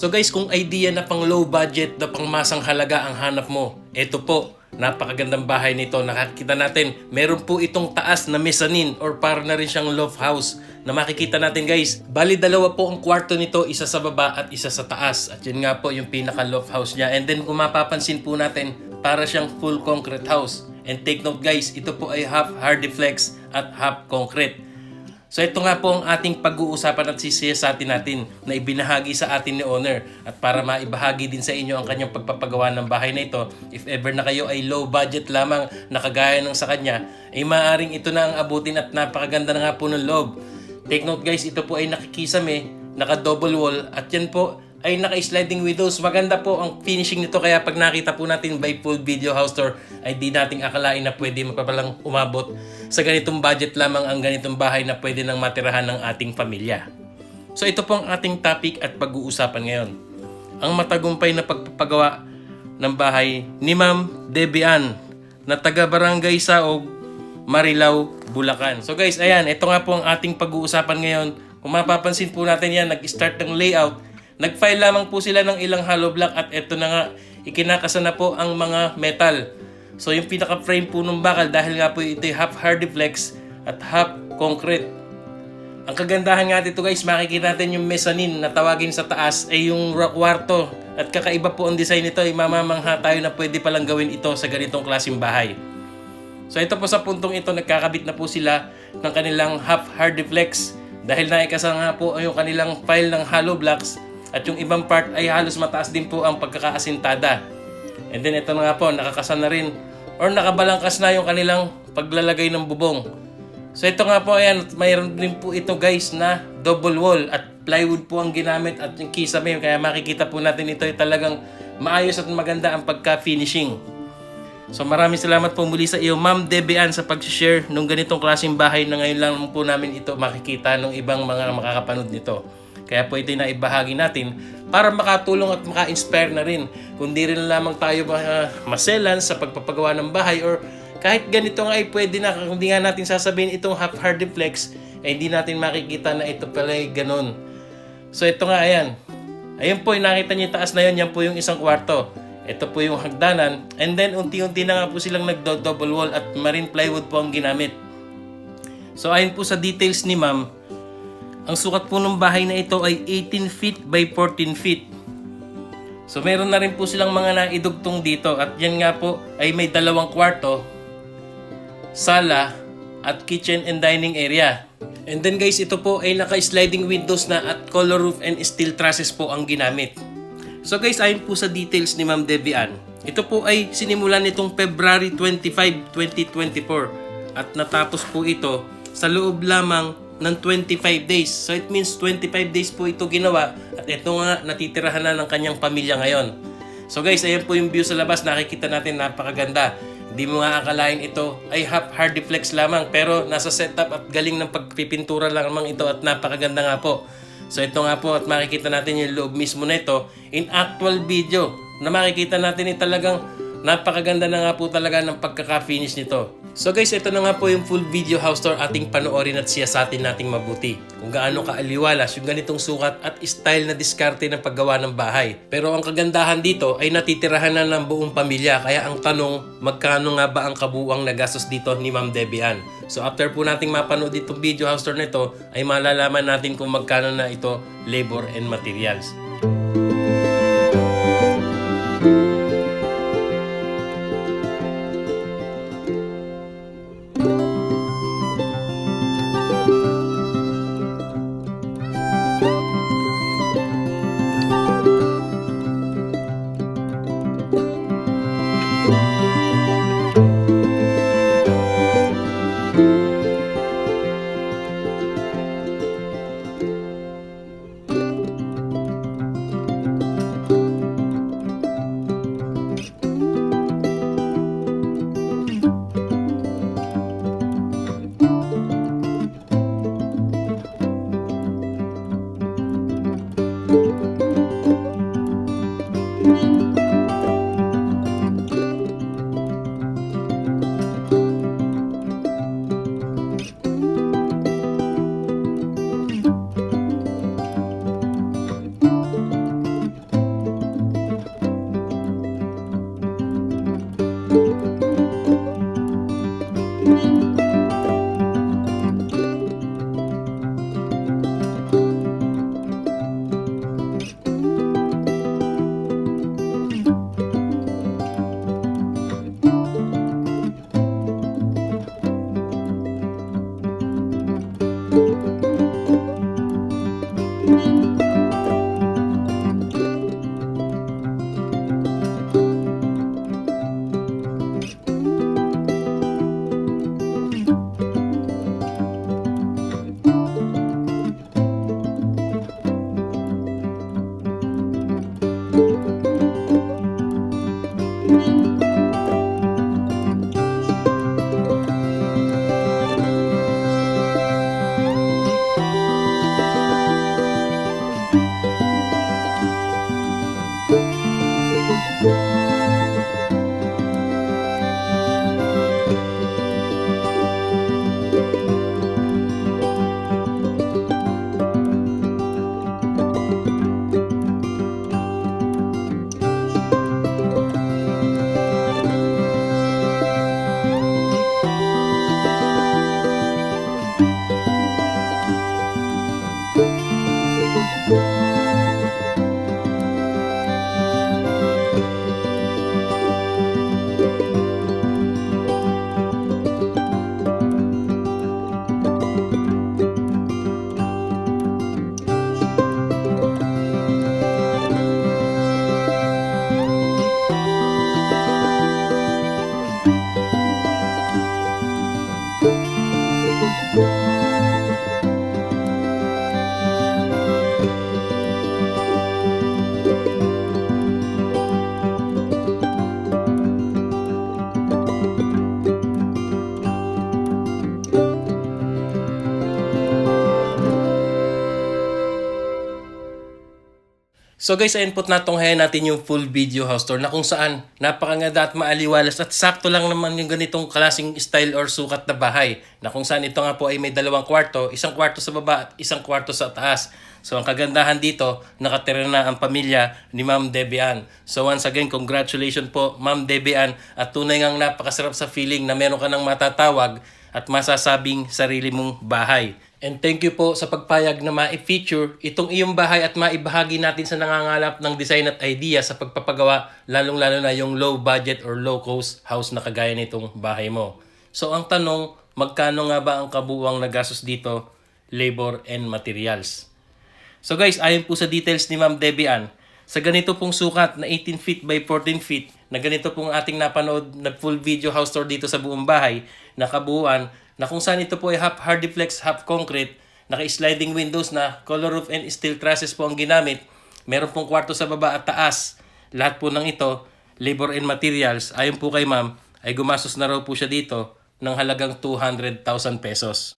So guys, kung idea na pang low budget na pang masang halaga ang hanap mo, eto po, napakagandang bahay nito. Nakakita natin, meron po itong taas na mezzanine or para na rin siyang loft house na makikita natin guys. Bali dalawa po ang kwarto nito, isa sa baba at isa sa taas. At yun nga po yung pinaka loft house niya. And then kung mapapansin po natin, para siyang full concrete house. And take note guys, ito po ay half hardiflex at half concrete. So ito nga po ang ating pag-uusapan at sisiyasatin natin na ibinahagi sa atin ni owner at para maibahagi din sa inyo ang kanyang pagpapagawa ng bahay na ito if ever na kayo ay low budget lamang na kagaya ng sa kanya ay maaaring ito na ang abutin at napakaganda na nga po ng loob. Take note guys, ito po ay nakikisame, naka double wall at yan po ay naka-sliding windows. Maganda po ang finishing nito kaya pag nakita po natin by full video house tour ay di nating akalain na pwede magpapalang umabot sa ganitong budget lamang ang ganitong bahay na pwede nang matirahan ng ating pamilya. So ito po ang ating topic at pag-uusapan ngayon. Ang matagumpay na pagpapagawa ng bahay ni Ma'am Debian na taga Barangay Saog, Marilao, Bulacan. So guys, ayan, ito nga po ang ating pag-uusapan ngayon. Kung mapapansin po natin yan, nag-start ng layout Nag-file lamang po sila ng ilang hollow block at eto na nga, ikinakasa na po ang mga metal. So yung pinaka-frame po ng bakal dahil nga po ito half hardiflex at half concrete. Ang kagandahan nga dito guys, makikita natin yung mezzanine na tawagin sa taas ay yung kwarto. At kakaiba po ang design nito ay mamamangha tayo na pwede palang gawin ito sa ganitong klaseng bahay. So ito po sa puntong ito, nagkakabit na po sila ng kanilang half hardiflex dahil naikasa nga po yung kanilang file ng hollow blocks at yung ibang part ay halos mataas din po ang pagkakaasintada. And then ito na nga po, nakakasa na rin or nakabalangkas na yung kanilang paglalagay ng bubong. So ito nga po, ayan, mayroon din po ito guys na double wall at plywood po ang ginamit at yung kisame. Kaya makikita po natin ito ay talagang maayos at maganda ang pagka-finishing. So maraming salamat po muli sa iyo Ma'am Debian sa pag-share ng ganitong klaseng bahay na ngayon lang po namin ito makikita ng ibang mga makakapanood nito. Kaya ito na ibahagi natin para makatulong at maka-inspire na rin. Kundi rin lamang tayo uh, maselan sa pagpapagawa ng bahay or kahit ganito nga ay pwede na, hindi nga natin sasabihin itong half hard flex, ay hindi natin makikita na ito pala ay ganun. So ito nga, ayan. Ayan po, nakita niyo taas na yun, yan po yung isang kwarto. Ito po yung hagdanan. And then, unti-unti na nga po silang nag-double wall at marine plywood po ang ginamit. So, ayon po sa details ni ma'am, ang sukat po ng bahay na ito ay 18 feet by 14 feet. So meron na rin po silang mga naidugtong dito at yan nga po ay may dalawang kwarto, sala at kitchen and dining area. And then guys, ito po ay naka-sliding windows na at color roof and steel trusses po ang ginamit. So guys, ayon po sa details ni Ma'am Debian, ito po ay sinimulan nitong February 25, 2024 at natapos po ito sa loob lamang ng 25 days. So it means 25 days po ito ginawa at ito nga natitirahan na ng kanyang pamilya ngayon. So guys, ayan po yung view sa labas. Nakikita natin napakaganda. Hindi mo nga akalain ito ay half hard deflex lamang pero nasa setup at galing ng pagpipintura naman ito at napakaganda nga po. So ito nga po at makikita natin yung loob mismo na ito in actual video na makikita natin ay talagang napakaganda na nga po talaga ng pagkaka-finish nito. So guys, ito na nga po yung full video house tour ating panoorin at siya sa atin nating mabuti. Kung gaano kaaliwalas yung ganitong sukat at style na diskarte ng paggawa ng bahay. Pero ang kagandahan dito ay natitirahan na ng buong pamilya. Kaya ang tanong, magkano nga ba ang kabuang nagastos dito ni Ma'am Debian? So after po nating mapanood itong video house tour nito, ay malalaman natin kung magkano na ito labor and materials. So guys, ayun po natunghayan natin yung full video house tour na kung saan napakaganda at maaliwalas at sakto lang naman yung ganitong klaseng style or sukat na bahay na kung saan ito nga po ay may dalawang kwarto, isang kwarto sa baba at isang kwarto sa taas. So ang kagandahan dito, nakatira na ang pamilya ni Ma'am Debian. So once again, congratulations po Ma'am Debian at tunay ngang napakasarap sa feeling na meron ka ng matatawag at masasabing sarili mong bahay. And thank you po sa pagpayag na ma-feature itong iyong bahay at maibahagi natin sa nangangalap ng design at idea sa pagpapagawa, lalong-lalo na yung low budget or low cost house na kagaya nitong bahay mo. So ang tanong, magkano nga ba ang kabuuang nagastos dito, labor and materials? So guys, ayon po sa details ni Ma'am Debbie Ann, sa ganito pong sukat na 18 feet by 14 feet, na ganito pong ating napanood na full video house tour dito sa buong bahay, na kabuuan, na kung saan ito po ay half hardiflex, half concrete, naka-sliding windows na color roof and steel trusses po ang ginamit, meron pong kwarto sa baba at taas, lahat po ng ito, labor and materials, ayon po kay ma'am, ay gumastos na raw po siya dito ng halagang 200,000 pesos.